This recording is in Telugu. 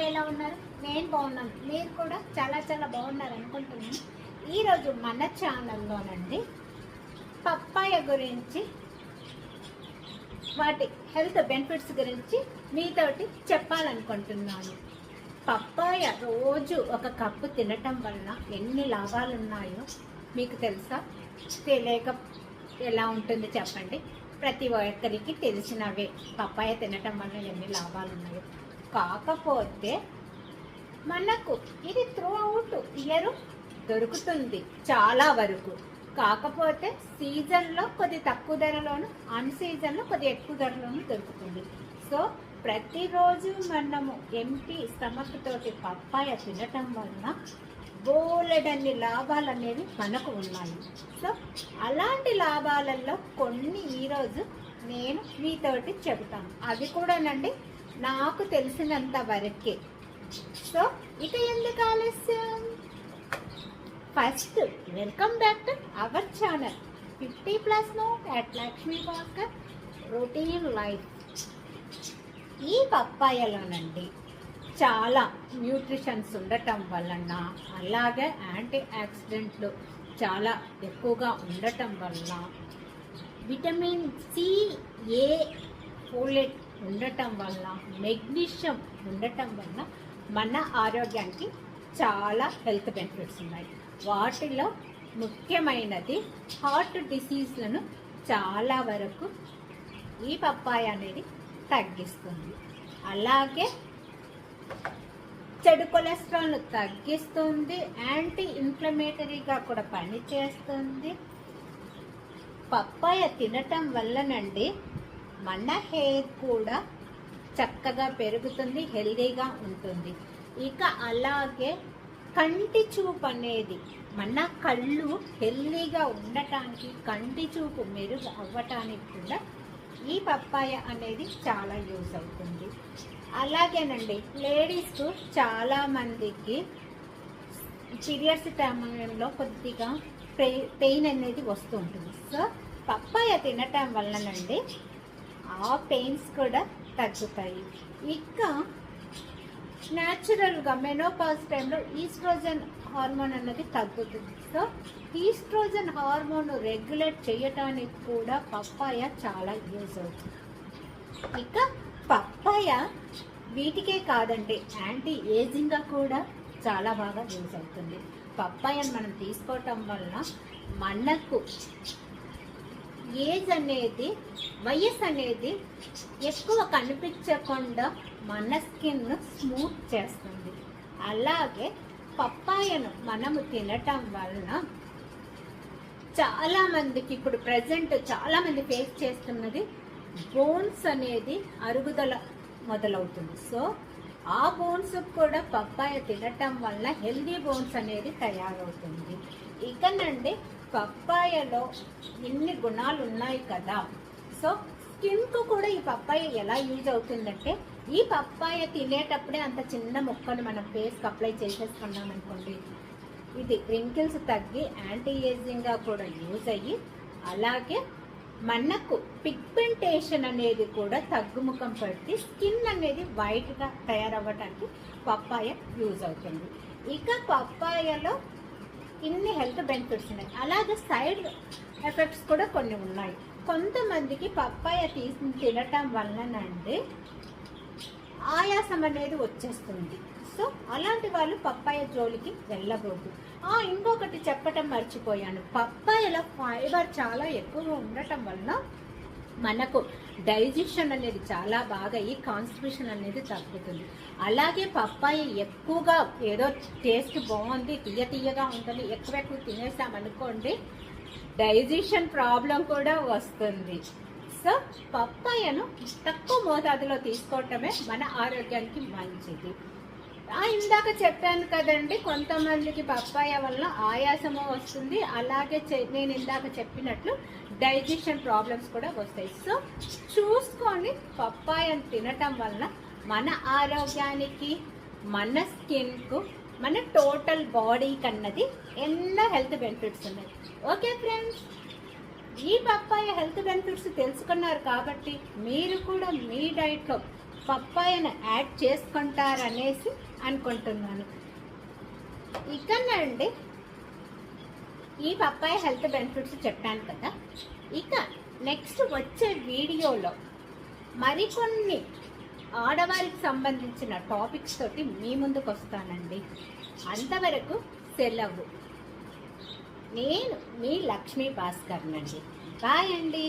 అందరు ఎలా ఉన్నారు? నేను బాగున్నాను. మీరు కూడా చాలా చాలా బాగున్నారు అనుకుంటున్నాను. ఈరోజు మన ఛానల్లోనండి పప్పాయ గురించి వాటి హెల్త్ బెనిఫిట్స్ గురించి మీతోటి చెప్పాలనుకుంటున్నాను. పప్పాయ రోజు ఒక కప్పు తినటం వలన ఎన్ని లాభాలు ఉన్నాయో మీకు తెలుసా? తెలియక ఎలా ఉంటుంది చెప్పండి. ప్రతి ఒక్కరికి తెలిసినవే. పప్పాయ తినటం వల్ల ఎన్ని లాభాలు ఉన్నాయో. కాకపోతే మనకు ఇది త్రూ అవుట్ ఇయర్ దొరుకుతుంది చాలా వరకు. కాకపోతే సీజన్లో కొద్ది తక్కువ ధరలోను అన్ సీజన్లో కొద్ది ఎక్కువ ధరలోను దొరుకుతుంది. సో ప్రతిరోజు మనము ఎంటీ స్టమక్ తోటి పప్పాయ తినటం వలన బోలెడన్ని లాభాలు అనేవి మనకు ఉన్నాయి. సో అలాంటి లాభాలలో కొన్ని ఈరోజు నేను మీతోటి చెబుతాను. అవి కూడానండి నాకు తెలిసినంత వరకే. సో ఇక ఎందుకు ఆలస్యం? First welcome back to our channel fifty plus no at Lakshmi Bhaskar routine life ఈ పప్పాయలోనండి చాలా న్యూట్రిషన్స్ ఉండటం వలన అలాగే యాంటీ ఆక్సిడెంట్లు చాలా ఎక్కువగా ఉండటం వలన విటమిన్ సి ఏ ఫోలెట్ ఉండటం వల్ల మెగ్నీషియం ఉండటం వల్ల మన ఆరోగ్యానికి చాలా హెల్త్ బెనిఫిట్స్ ఉన్నాయి. వాటిలో ముఖ్యమైనది హార్ట్ డిసీజ్లను చాలా వరకు ఈ పప్పాయ అనేది తగ్గిస్తుంది. అలాగే చెడు కొలెస్ట్రాల్ను తగ్గిస్తుంది యాంటీ ఇన్ఫ్లమేటరీగా కూడా పనిచేస్తుంది. పప్పాయ తినటం వల్లనండి మన హెయిర్ కూడా చక్కగా పెరుగుతుంది హెల్దీగా ఉంటుంది. ఇక అలాగే కంటి చూపు అనేది మన కళ్ళు హెల్దీగా ఉండటానికి కంటి చూపు మెరుగు అవ్వటానికి కూడా ఈ పప్పాయ అనేది చాలా యూజ్ అవుతుంది. అలాగేనండి లేడీస్ చాలామందికి పీరియడ్స్ సమయంలో కొద్దిగా పెయిన్ అనేది వస్తూ ఉంటుంది. సో పప్పాయ తినటం వలనండి ఆ పెయిన్స్ కూడా తగ్గుతాయి. ఇక న్యాచురల్గా మెనోపాజ్ టైంలో ఈస్ట్రోజన్ హార్మోన్ అన్నది తగ్గుతుంది. సో ఈస్ట్రోజన్ హార్మోన్ రెగ్యులేట్ చేయటానికి కూడా పప్పాయ చాలా యూజ్ అవుతుంది. ఇక పప్పాయ వీటికే కాదండి యాంటీ ఏజింగ్గా కూడా చాలా బాగా యూజ్ అవుతుంది. పప్పాయను మనం తీసుకోవటం వలన మనకు ఏజ్ అనేది వయసు అనేది ఎక్కువ కనిపించకుండా మన స్కిన్ స్మూత్ చేస్తుంది. అలాగే పప్పాయను మనము తినటం వలన చాలా మందికి ఇప్పుడు ప్రజెంట్ చాలా మంది ఫేస్ చేస్తున్నది బోన్స్ అనేది అరుగుదల మొదలవుతుంది. సో ఆ బోన్స్ కూడా పప్పాయ తినటం వల్ల హెల్దీ బోన్స్ అనేది తయారవుతుంది. ఇకనండి పప్పాయలో ఇన్ని గుణాలు ఉన్నాయి కదా? సో స్కిన్కు కూడా ఈ పప్పాయ ఎలా యూజ్ అవుతుందంటే ఈ పప్పాయ తినేటప్పుడే అంత చిన్న ముక్కను మనం ఫేస్కి అప్లై చేసేసుకున్నాం అనుకోండి. ఇది రింకిల్స్ తగ్గి యాంటీ ఏజింగ్గా కూడా యూజ్ అయ్యి అలాగే మనకు పిగ్మెంటేషన్ అనేది కూడా తగ్గుముఖం పడితే స్కిన్ అనేది వైట్గా తయారవ్వడానికి పప్పాయ యూజ్ అవుతుంది. ఇక పప్పాయలో ఇన్ని హెల్త్ బెనిఫిట్స్ ఉన్నాయి. అలాగే సైడ్ ఎఫెక్ట్స్ కూడా కొన్ని ఉన్నాయి. కొంతమందికి పప్పాయ తీసి తినటం వలనండి ఆయాసం అనేది వచ్చేస్తుంది. సో అలాంటి వాళ్ళు పప్పాయ జోలికి వెళ్ళకూడదు. ఆ ఇంకొకటి చెప్పటం మర్చిపోయాను. పప్పాయలో ఫైబర్ చాలా ఎక్కువగా ఉండటం వలన మనకు డైజెషన్ అనేది చాలా బాగా అయ్యి కాన్స్టిపేషన్ అనేది తగ్గుతుంది. అలాగే పప్పాయి ఎక్కువగా ఏదో టేస్ట్ బాగుంది తీయ తీయగా ఉంటుంది ఎక్కువ ఎక్కువ తినేసామనుకోండి డైజెషన్ ప్రాబ్లం కూడా వస్తుంది. సో పప్పాయను తక్కువ మోతాదులో తీసుకోవటమే మన ఆరోగ్యానికి మంచిది. ఆ, ఇందాక చెప్పాను కదండి కొంతమందికి పప్పాయ వల్ల ఆయాసము వస్తుంది. అలాగే చె- నేను ఇందాక చెప్పినట్లు డైజెషన్ ప్రాబ్లమ్స్ కూడా వస్తాయి. సో చూసుకొని పప్పాయను తినటం వలన మన ఆరోగ్యానికి మన స్కిన్కు మన టోటల్ బాడీ కన్నది ఎన్నో హెల్త్ బెనిఫిట్స్ ఉన్నాయి. ఓకే ఫ్రెండ్స్ ఈ పప్పాయ హెల్త్ బెనిఫిట్స్ తెలుసుకున్నారు కాబట్టి మీరు కూడా మీ డైట్లో పప్పాయను యాడ్ చేసుకుంటారనేసి అనుకుంటున్నాను. ఇకనండి ఈ పప్పాయ హెల్త్ బెనిఫిట్స్ చెప్పాను కదా. ఇక నెక్స్ట్ వచ్చే వీడియోలో మరికొన్ని ఆడవారికి సంబంధించిన టాపిక్స్ తోటి మీ ముందుకు వస్తానండి. అంతవరకు సెలవు. నేను మీ లక్ష్మీ భాస్కర్ అండి బాయ్ అండి.